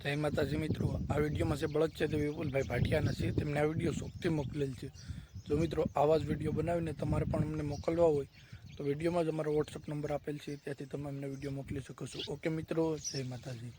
જય માતાજી મિત્રો આ વિડીયોમાં જે બળદ છે તે વિપુલભાઈ ભાટિયાના છે તેમને આ વીડિયો શોખથી મોકલેલ છે જો મિત્રો આવા જ વીડિયો બનાવીને તમારે પણ અમને મોકલવા હોય તો વિડીયોમાં જ અમારો વોટ્સઅપ નંબર આપેલ છે ત્યાંથી તમે અમને વીડિયો મોકલી શકો છો ઓકે મિત્રો જય માતાજી